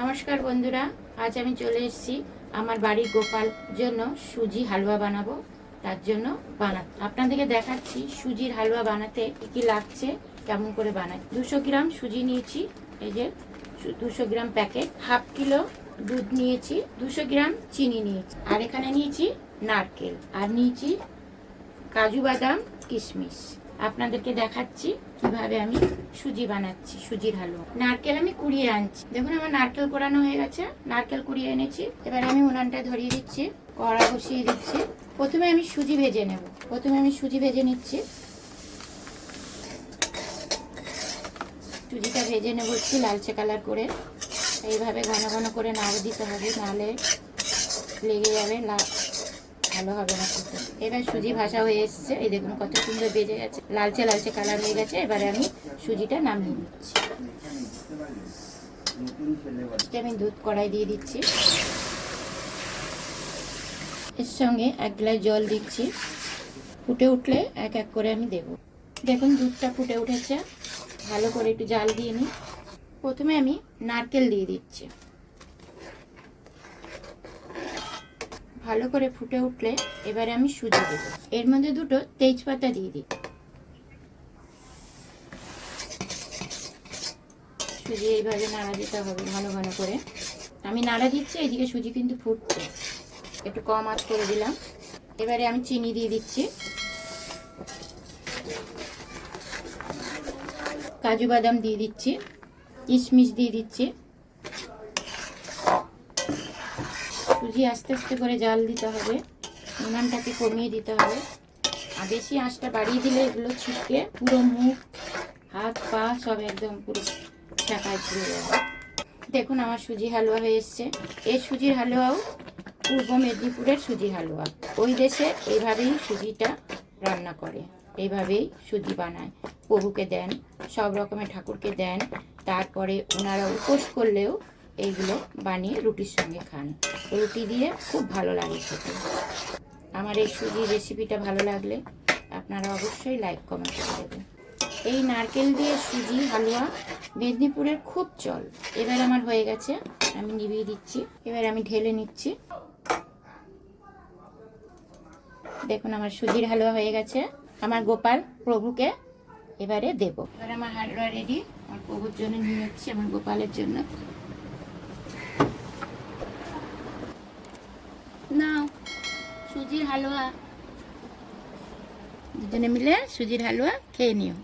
নমস্কার বন্ধুরা, আজ আমি চলে এসেছি আমার বাড়ির গোপাল জন্য সুজি হালুয়া বানাবো, তার জন্য বানা আপনাদেরকে দেখাচ্ছি সুজির হালুয়া বানাতে কি কি লাগছে, কেমন করে বানাই। দুশো গ্রাম সুজি নিয়েছি, এই যে দুশো গ্রাম প্যাকেট। হাফ কিলো দুধ নিয়েছি, দুশো গ্রাম চিনি নিয়েছি। আর এখানে নিয়েছি নারকেল। আর নিয়েছি কাজু বাদাম কিশমিশ। আপনাদেরকে দেখাচ্ছি কীভাবে আমি সুজি বানাচ্ছি, সুজির হালুয়া। নারকেল আমি কুড়িয়ে আনছি। দেখুন আমার নারকেল কোরানো হয়ে গেছে, নারকেল কুড়িয়ে এনেছি। এবার আমি উনানটা ধরিয়ে দিচ্ছি, কড়া বসিয়ে দিচ্ছি। প্রথমে আমি সুজি ভেজে নেব। প্রথমে আমি সুজি ভেজে নিচ্ছি। সুজিটা ভেজে নেব একটু লালচে কালার করে। এইভাবে ঘন ঘন করে নাড়ে দিতে হবে নাহলে লেগে যাবে ভালো হবে না এবার সুজি ভাজা হয়ে এসেছে। এই দেখুন কত সুন্দর বেজে গেছে। লালচে লালচে কালার হয়ে গেছে। এবারে আমি সুজিটা নামিয়ে নিচ্ছি। আমি দুধ কড়াই দিয়ে দিচ্ছি। এর সঙ্গে এক গ্লাস জল দিচ্ছি। ফুটে উঠলে এক এক করে আমি দেব। দেখুন দুধটা ফুটে উঠেছে। ভালো করে একটু জাল দিয়ে নিই। প্রথমে আমি নারকেল দিয়ে দিচ্ছি। ভালো করে ফুটে উঠলে এবারে আমি সুজি দেবো। এর মধ্যে দুটো তেজপাতা দিয়ে দিই। সুজি এইভাবে নাড়া দিতে হবে ঘন ঘন করে। আমি নাড়া দিচ্ছি, এদিকে সুজি কিন্তু ফুটছে। একটু কম আঁচ করে দিলাম। এবারে আমি চিনি দিয়ে দিচ্ছি। কাজু বাদাম দিয়ে দিচ্ছি। কিশমিশ দিয়ে দিচ্ছি। সুজি আস্তে আস্তে করে জাল দিতে হবে। উনানটাকে কমিয়ে দিতে হবে। আর বেশি আঁচটা বাড়িয়ে দিলে এগুলো ছিটকে পুরো মুখ, হাত, পা সব একদম পুরো ছাকায় ছিঁড়ে যাবে। দেখুন আমার সুজি হালুয়া হয়ে এসছে। এই সুজির হালুয়াও পূর্ব মেদিনীপুরের সুজি হালুয়া। ওই দেশে এইভাবেই সুজিটা রান্না করে। এইভাবেই সুজি বানায়। প্রভুকে দেন, সব রকমের ঠাকুরকে দেন। তারপরে ওনারা উপোস করলেও এইগুলো বানিয়ে রুটির সঙ্গে খান। রুটি দিয়ে খুব ভালো লাগে খেতে। আমার এই সুজির রেসিপিটা ভালো লাগলে আপনারা অবশ্যই লাইক, কমেন্ট করে দেবেন। এই নারকেল দিয়ে সুজি, হালুয়া, মেদিনীপুরের খুব চল। এবার আমার হয়ে গেছে, আমি নিভিয়ে দিচ্ছি। এবার আমি ঢেলে নিচ্ছি। দেখুন, আমার সুজির হালুয়া হয়ে গেছে। আমার গোপাল প্রভুকে এবারে দেব। এবার আমার হালুয়া রেডি আমার প্রভুর জন্য নিয়ে যাচ্ছি, আমার গোপালের জন্য নাও সুজির হালুয়া। দুজনে মিলে সুজির হালুয়া খেয়ে নিও।